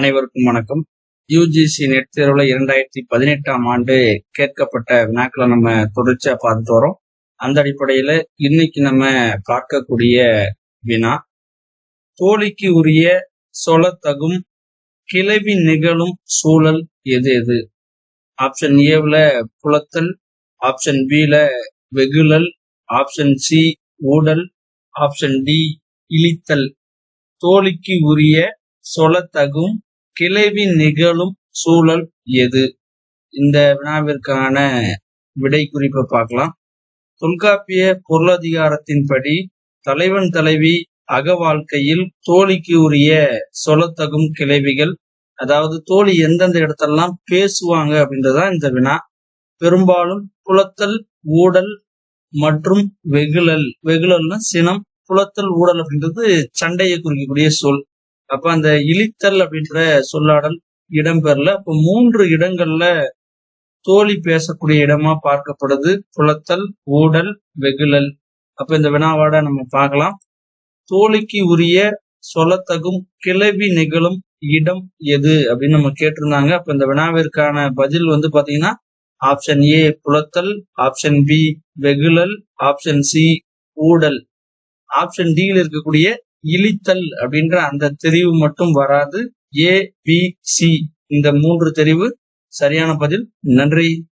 அனைவருக்கும் வணக்கம். UGC net தேர்வுல இரண்டாயிரத்தி பதினெட்டாம் ஆண்டு கேட்கப்பட்ட வினாக்களை நம்ம தொடர்ச்சியா பார்த்துட்டு வரோம். அந்த அடிப்படையில இன்னைக்கு நம்ம பார்க்கக்கூடிய வினா. தோழிக்கு உரிய சொலத்தகும் கிளவி நிகழும் சூழல் எது எது? ஆப்ஷன் ஏவுல புலத்தல் ஆப்ஷன் பில வெகுழல் ஆப்ஷன் சி ஊடல் ஆப்ஷன் டி இழித்தல். தோழிக்கு உரிய சொலத்தகும் கிளவி நிகழும் சூழல் எது? இந்த வினாவிற்கான விடை குறிப்பை பார்க்கலாம். தொல்காப்பிய பொருளதிகாரத்தின்படி தலைவன் தலைவி அக வாழ்க்கையில் தோழிக்கு உரிய சொல்லத்தகும் கிளவிகள் அதாவது தோழி எந்தெந்த இடத்தெல்லாம் பேசுவாங்க அப்படின்றதான் இந்த வினா. பெரும்பாலும் புலத்தல் ஊடல் மற்றும் வெகுழல் வெகுழல்னா சினம் புலத்தல் ஊடல் அப்படின்றது சண்டையை குறிக்கக்கூடிய சொல். அப்ப அந்த இழித்தல் அப்படின்ற சொல்லாடல் இடம்பெறல. அப்ப மூன்று இடங்கள்ல தோழி பேசக்கூடிய இடமா பார்க்கப்படுது. புலத்தல் ஊடல் வெகுழல் அப்ப இந்த வினாவாட நம்ம பார்க்கலாம். தோழிக்கு உரிய சொல்லத்தகும் கிளவி நிகழும் இடம் எது அப்படின்னு நம்ம கேட்டிருந்தாங்க. அப்ப இந்த வினாவிற்கான பதில் வந்து பாத்தீங்கன்னா ஆப்ஷன் ஏ புலத்தல் ஆப்ஷன் பி வெகுழல் ஆப்ஷன் சி ஊடல். ஆப்ஷன் டியில் இருக்கக்கூடிய இழித்தல் அப்படின்ற அந்த தெரிவு மட்டும் வராது. ஏ பி சி இந்த மூன்று தெரிவு சரியான பதில். நன்றி.